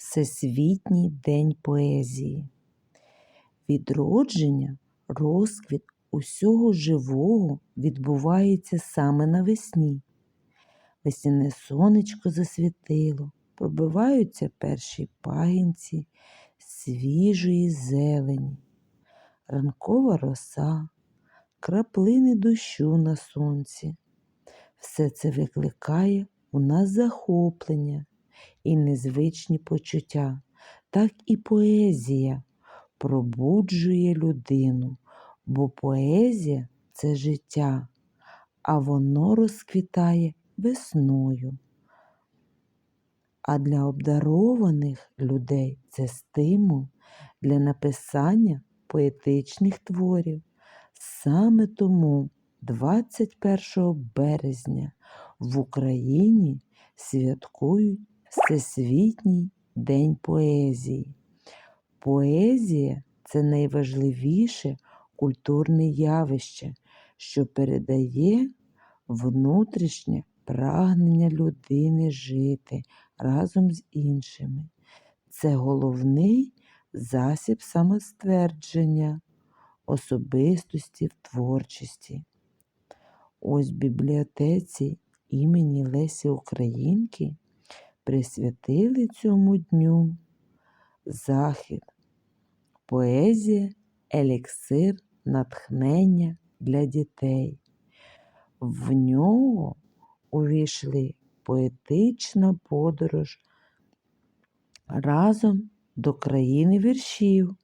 Всесвітній день поезії. Відродження, розквіт усього живого відбувається саме навесні. Весняне сонечко засвітило, пробиваються перші пагінці свіжої зелені, ранкова роса, краплини дощу на сонці. Все це викликає у нас захоплення і незвичні почуття, так і поезія пробуджує людину, бо поезія це життя, а воно розквітає весною. А для обдарованих людей це стимул для написання поетичних творів. Саме тому 21 березня в Україні святкують Всесвітній день поезії. Поезія це найважливіше культурне явище, що передає внутрішнє прагнення людини жити разом з іншими. Це головний засіб самоствердження особистості в творчості. Ось в бібліотеці імені Лесі Українки присвятили цьому дню захід, поезія, еліксир, натхнення для дітей. В нього увійшли поетична подорож разом до країни віршів,